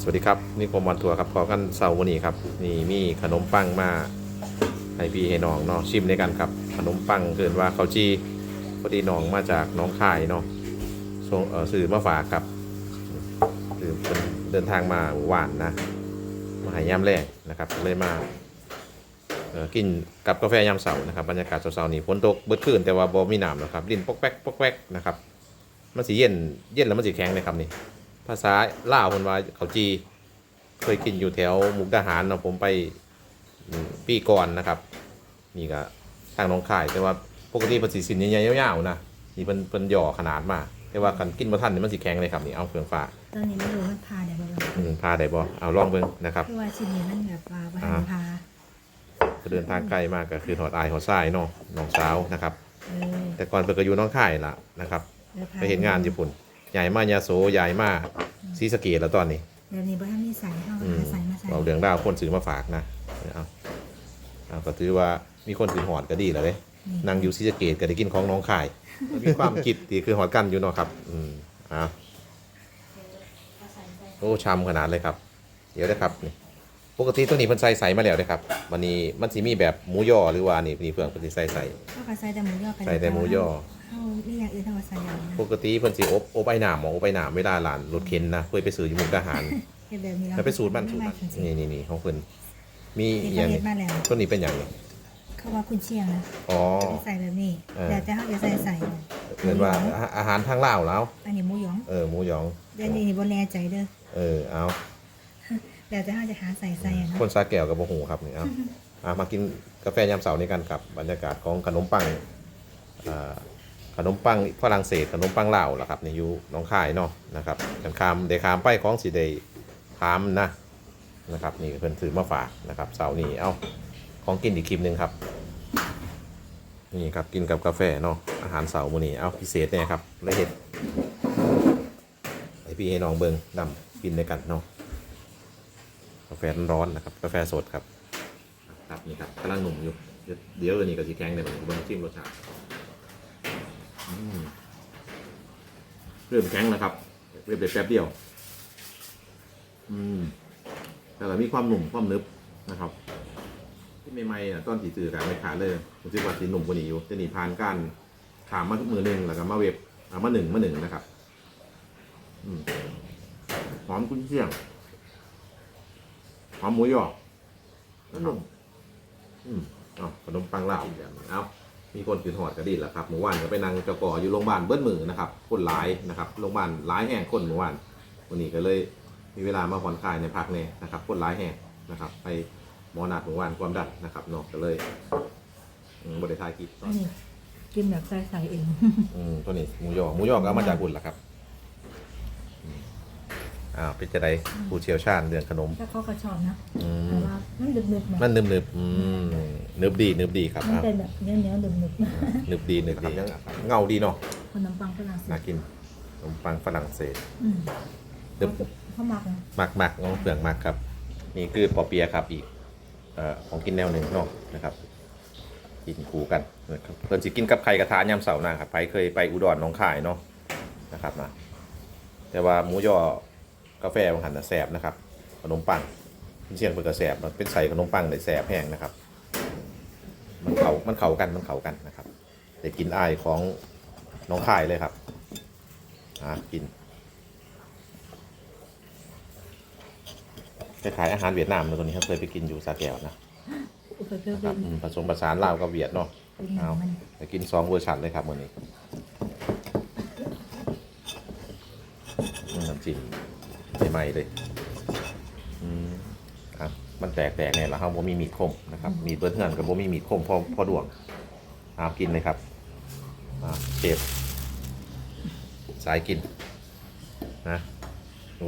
สวัสดีครับนี่ผมวันทัวร์ครับพอกันเสาร์วันนี้ครับนี่มีขนมปังมาให้พี่ให้น้องเนาะชิมด้วยกันครับ ขนมปังเกินว่าเขาจีพอดีน้องมาจากน้องคายเนาะส่งเออสื่อมาฝากครับคือเดินทางมาหวานนะมาหายามแรกนะครับเลยมากินกับกาแฟยามเสาร์นะครับบรรยากาศเสาร์นี่ฝนตกเบิดขึ้นแต่ว่าบ่มีน้ำนะครับดินปอกแป๊กปอกแป๊กนะครับมันสีเย็นเย็นแล้วมันสีแข็งเลยครับนี่ ภาษาล่าวคนว่าเขาวจี เคยกินอยู่แถวมุกดาหารเนาะผมไปอืมปีก่อนนะครับ นี่ก็ทางหน้องคายแต่ว่าปกติภาษีสินใหญ่ๆยาวๆนะนี่เป็นเป็นหย่อขนาดมากแต่ว่ากันกินมาทันนี่มันสีแข็งเลยครับนี่เอาเครื่องฟ้าตอนนี้ไม่รู้มันพาได้บ่ล่ะอืมพาได้บ่เอาลองเบิ่งนะครับ คือว่าชิ้นนี้มันแบบว่าบ่ทันพาก็เดินทางไกลมากก็คือหอดอายหอดทรายเนาะน้องสาวนะครับ เออแต่ก่อนเปิดก็อยู่หน้องคายล่ะนะครับเดี๋ยวพาไปเห็นงานญี่ปุ่น ใหญ่มากยาโสใหญ่มากซีสะเกตแล้วตอนนี้เดี๋ยวนี้บ่ทันมีใส่เฮาอืมหาใส่มาใส่เราเรื่องดาวคนซื้อมาฝากนะเอาเอาก็ถือว่ามีคนถือหอดก็ดีแล้วเด้นางอยู่ซีสะเกตก็ได้กินของน้องขาย มีความคิดที่คือหอดกันอยู่เนาะครับ อืมอ่าโอ้ชำขนาดเลยครับ เดี๋ยวนะครับนี่ ปกติตัวนี้เพิ่นใส่ใส่มาแล้วเด้ครับวันนี้มันสิมีแบบหมูย่อหรือว่านี่นี่เพื่อนเพิ่นสิใส่ใส่เฮาก็ใส่แต่หมูยอไปใส่แต่หมูย่อเฮามีอย่างอื่นเฮาก็ใส่เอานะปกติเพิ่นสิอบอบไอ้หนามหมออบไอ้หนามเวลาหลานรถเข็นนะเพื่อไปซื้ออยู่มุกดาหารเฮ็ดแบบนี้แล้วไปสูตรมันสูตรไมันนี่นี่นี่ของเพิ่นมีที่อเขาย่างเฮ็นี้ดมาแล้วต้นนี้เป็นอย่างนี้เขาว่าคุณเชียงนะอ๋อ จะไปใส่แบบนี้เออ แต่แต่เฮาจะใส่ใส่เหมือนว่าอาอาหารทางลาวแล้วอันนี้หมูหยองเออหมูหยอง เดี๋ยวนี้บ่แน่ใจเด้อเออเอา แต่แต่เฮาจะหาใส่ใส่อะเนาะคนซาแก้วกับโมหูครับนี่เอาอะมากินกาแฟยามเสาร์นี้กันกับบรรยากาศของขนมปังอ่าขนมปังฝรั่งเศสขนมปังลาวล่ะครับในอยูหน้องคายเนาะนะครับกันคามเดคามไปของสีเดคามนะนะครับนี่เพิ่นถือมาฝากนะครับเสาร์นี้เอาของกินอีกคลิปหนึ่งครับ นี่ครับกินกับกาแฟเนาะอาหารเสาร์มื้อนี้เอาพิเศษเนี่ยครับเลยเห็ดให้พี่ให้น้องเบิงดำกินด้วยกันเนาะาแฟร้อนๆนะครับ กาแฟสดครับครับนี่ครับกำลังหนุ่มอยู่ เดี๋ยวเดี๋ยวอันนี้ก็สีแข็งเดี๋ยผมเบิ่งชิมรสชาติเริ่มแข็งแล้วครับเริ่มแป๊บเดียว อืมแต่ละมีความหนุ่มความนึบนะครับ ที่ใหม่ๆอะตอนที่ซื้อกันไม่ขาดเลยผมคิดว่าสีหนุ่มกว่านี้อยู่จะหนีผ่านการถามมาทุกมือหนึ่งแล้วก็มาเว็บมาหนึ่งมาหนึ่งนะครับอืมหอมกุ้งเชียง หอมหมูยอนะครับอืมเอาขนมปังลาวอย่างนี้เอามีคนกินหอดกระดิ่งแล้วครับเมื่อวานก็ไปนั่งเจ้าก่ออยู่โรงพยาบาลเบิ้ลมือนะครับ คนหลายนะครับโรงพยาบาลหลายแห่งคนเมื่อวานวันนี้ก็เลยมีเวลามาผ่อนคลายในพักเนี่ยนะครับ คนหลายแห่งนะครับ ไปหมอนัดเมื่อวานความดันนะครับเนาะก็เลยอืมบริทายกิจอันนี้กินแบบใส่ใส่เอง อืมตัวนี้หมูยอหมูยอก็เอามาจากบุญแหละครับอืม อ้าวเป็นจะได้ผู้เชี่ยวชาญเรื่องขนมถ้าเขาก็ชอบนะอืแต่มว่ามันดึกๆนะมันนึบนึบๆอืมนึบดีนึบดีครับมันอ้าวเป็นแบบเนื้อเนื้อๆดึกๆนะนึบดีนึบดีเงาดีเนาะขนมปังฝรั่งเศน่าสกินขนมปังฝรั่งเศสอืมนึบเขาหมักนะมักมักน้องเผือกมักครับ นี่คือปอเปียะครับอีกเอ่อของกินแนวหนึ่งเนาะนะครับ กินคู่กันนะครับเพิ่นสิกินกับไข่กระทะยำเสาร์หน้าครับไปเคยไปอุดรหน้องคายเนาะนะครับนะแต่ว่าหมูยอ กาแฟบางหันน่ะแสบนะครับขนมปังเชียงเปิดกระแสบมันเป็นใส่ขนมปังในแสบแห้งนะครับ มันเขามันเขากันมันเขากันนะครับแต่กินอายของน้องคายเลยครับอะกินคล้ายๆอาหารเวียดนามเลยตัวนี้ครับเคยไปกินอยู่สาแก้วนะอุปกรณ์ครับเป็นอืมผสมผสานลาวกับเวียดเนาะเป็นอย่างเอามันไปกินสองเวอร์ชันเลยครับวันนี้อืมน้ำจิ้มใหม่ๆเลยอืมครับมันแตกแตกเนี่ยแล้วเขาบ่มีมีดคมนะครับ มีดเบิร์ดเฮือนกับบ่มีมีดคมพอพอดวงเอากินเลยครับอ่าเชฟสายกินนะ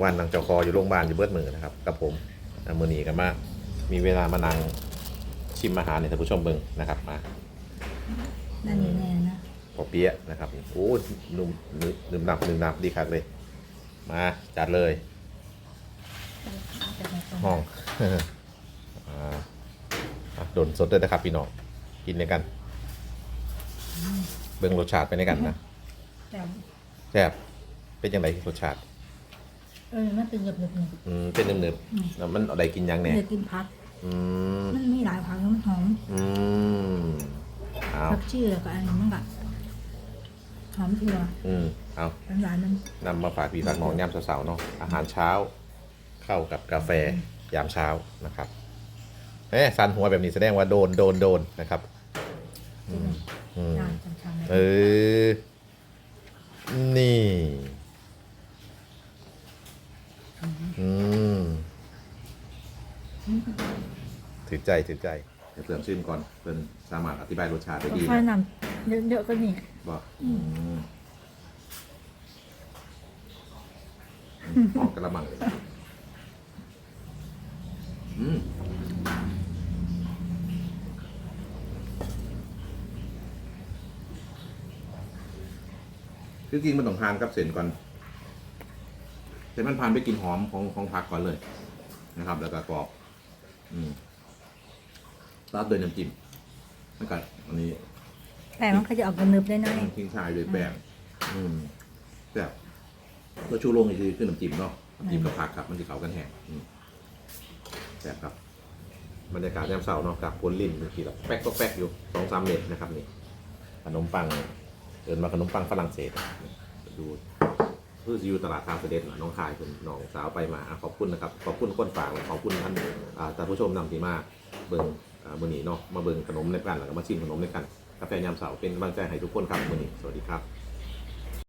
วันนังเจ้าคออยู่โรงพยาบาลอยู่เบิร์ดมือนะครับกับผมอ่ามือนีกันมามีเวลามานั่งชิมอาหารในท่านผู้ชมเบิ่งนะครับมานั่นนี่แน่นะปอเปี๊ยะนะครับ โอ้นุ่มนึนุ่มหนับนุ่มหนับดีครับเลย มาจัดเลยจะให้ตรงห้องอ่าอะโดนสดด้วยนะครับพี่น้องกินด้วยกัน เบิ่งรสชาติไปด้วยกันนะแต่แซ่บเป็นยังไงรสชาติ เออมันเป็นหยบหยบหนึ่งอืมเป็นหนึบอืมๆแล้วมันเอาได้กินยังแน่เดี๋ยวกินพักอืมมันมีหลายผักแล้วมันหอมอืมเอาผักชีแล้วก็อันนี้มันก็หอมถั่วอืมเอาเป็นหวานมันนำมาฝากพี่ฝากน้องยามเสาร์ๆเนาะอาหารเช้า เข้ากับกาแฟยามเช้านะครับเอ๊ะสันหัวแบบนี้แสดงว่าโดนโดนโดนนะครับอืมอืมน่าจังชังเลยเออ นี่ อืม ถือใจถือใจเดี๋ยวเพิ่มชิมก่อนเพิ่นสามารถอธิบายรสชาติได้ดีไฟนำเยอะๆก็นี่บอกอืมออกกระมังเลย อืมคือจริงมันต้องทานกับเส้นก่อนเส้นมันผ่านไปกลินหอมของของผักก่อนเลยนะครับ แล้วก็กรอบ อืมราดโดวยน้ำจิ้มแล้วก็อันนี้แต่มันก็จะออกเนึบๆได้น้อยทิ้งชายด้วยแป้งอืมแบบตัวชูโรงนี่คือขึ้นน้ำจิ้มเนาะน้ำจิ้มกับผักครับ มันจะเข้ากันแห้งอืมแซ่บครับ บรรยากาศยามเช้าเนาะกับผลลิ่นเมื่อกี้แบบแป๊กก็แป๊กอยู่สองสามเม็ดนะครับนี่ขนมปังเดินมาขนมปังฝรั่งเศสดูเพื่อจะอยู่ตลาดทางเสด็จน่ะน้องคายคุณน้องสาวไปมาขอบคุณนะครับขอบคุณคนฝากขอบคุณท่านท่านผู้ชมนำทีมาเบิ่งมื้อนี้เนาะมาเบิ่งขนมในกันแล้วก็มาชิมขนมในกันกาแฟยามเสาร์เป็นกำลังใจให้ทุกคนครับมื้อนี้สวัสดีครับ